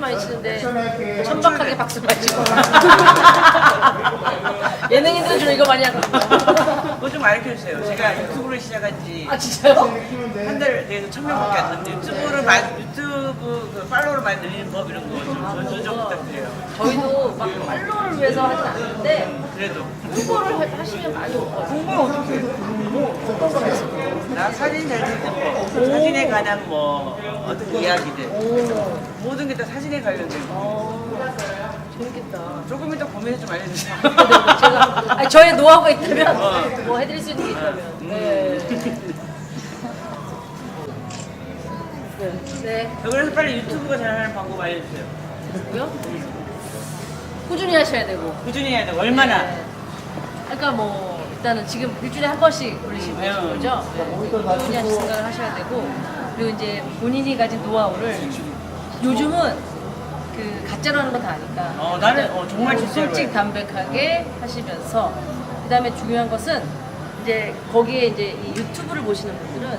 많이 치는데 천박하게 박수 많이 치고 예능인들은 주로 이거 많이 하거든요. 그거 좀 가르쳐 주세요. 제가 유튜브를 시작한 지 아 진짜요? 한달 돼서 천 명밖에 안 됐는데 유튜브를 마, 유튜브 그 팔로우를 많이 늘리는 법 이런 거좀 좀 부탁드려요. 저희도 막 팔로우를 위해서 하진 않는데 그래도 홍보를 하- 하시면 많이 올 거예요. 공부는 어떻게 해? 나 사진 잘 찍는 법, 사진에 관한 뭐 어떤 이야기들 오, 모든 게 다 사진에 관련된 거. 어, 재밌겠다. 조금 이따 고민해 좀 알려주세요. 네, 네, 제가 아니, 저의 노하우가 있다면 뭐 해드릴 수 있는 게 있다면. 네. 네. 네. 그래서 빨리 유튜브가 잘하는 방법 알려주세요. 그리고요. 꾸준히 하셔야 되고. 꾸준히 해야 되고 얼마나? 네. 그러니까 뭐 일단은 지금 일주일에 한 번씩 올리시는 네. 거죠. 네. 꾸준히 하실 생각을 하셔야 되고 그리고 이제 본인이 가진 노하우를 요즘은 그 가짜로 하는 건 다 아니까. 어, 나는 어, 정말 진짜로 솔직. 담백하게 하시면서 그다음에 중요한 것은 이제 거기에 이제 이 유튜브를 보시는 분들은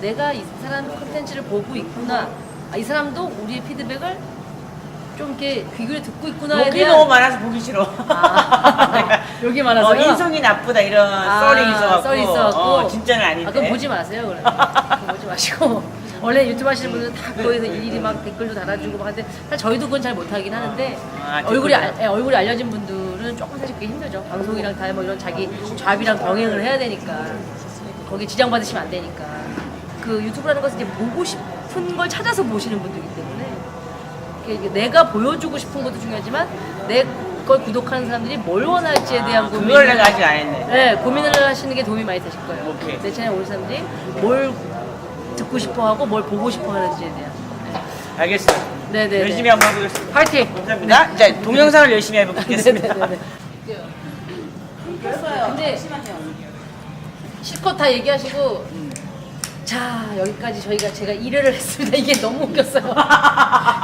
내가 이 사람 콘텐츠를 보고 있구나. 아, 이 사람도 우리의 피드백을 좀 이렇게 귀 기울여 듣고 있구나에 욕이 대한 너무 많아서 보기 싫어. 아, 욕이 많아서요? 어, 인성이 나쁘다 이런 썰이 있어갖고. 썰이 있어갖고. 어, 진짜는 아닌데. 아, 그럼 보지 마세요, 그럼. 그거 보지 마시고. 원래 유튜브 하시는 분들은 다 거기서 일일이 막 댓글도 달아주고 막 하는데 사실 저희도 그건 잘 못하긴 하는데 아, 얼굴이, 댓글도. 알, 예, 얼굴이 알려진 분들은 조금 사실 그게 힘들죠. 방송이랑 다 뭐 이런 자기 잡이랑 병행을 해야 되니까. 거기 지장 받으시면 안 되니까. 그 유튜브라는 것은 이제 보고 싶은 걸 찾아서 보시는 분들이기 때문에 내가 보여주고 싶은 것도 중요하지만 내 걸 구독하는 사람들이 뭘 원할지에 대한 고민 그걸 내가 아직 안 했네. 네, 고민을 하시는 게 도움이 많이 되실 거예요. 오케이. 내 채널 오는 사람들이 뭘 듣고 싶어 하고 뭘 보고 싶어 하는지에 대한. 알겠어요. 네, 네. 열심히 한번 해보겠습니다. 파이팅! 감사합니다. 이제 동영상을 열심히 해보겠습니다. 네네네. 근데 실컷 다 얘기하시고 자 여기까지 저희가 제가 1회를 했습니다. 이게 너무 웃겼어요.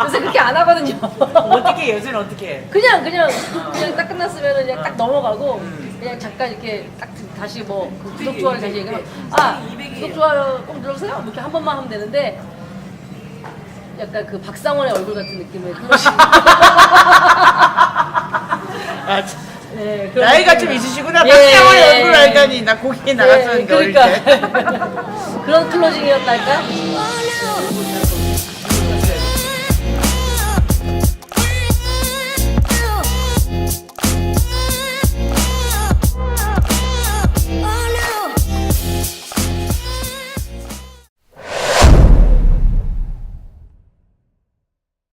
요새 그렇게 안 하거든요. 어떻게 요새는 어떻게 해? 그냥 그냥 그냥 딱 끝났으면 그냥 딱 넘어가고 그냥 잠깐 이렇게 딱 다시 뭐 구독 좋아요 다시 얘기하면 아 구독 좋아요 꼭 눌러주세요 뭐 이렇게 한 번만 하면 되는데 약간 그 박상원의 얼굴 같은 느낌의 클러시 아, 참. 네, 그런 나이가 느낌이 좀 나요. 있으시구나. 예, 박상원의 예, 얼굴 예. 알다니. 나 거기에 나갔었는데, 어릴 때. 그러니까 그런 클로징이었달까?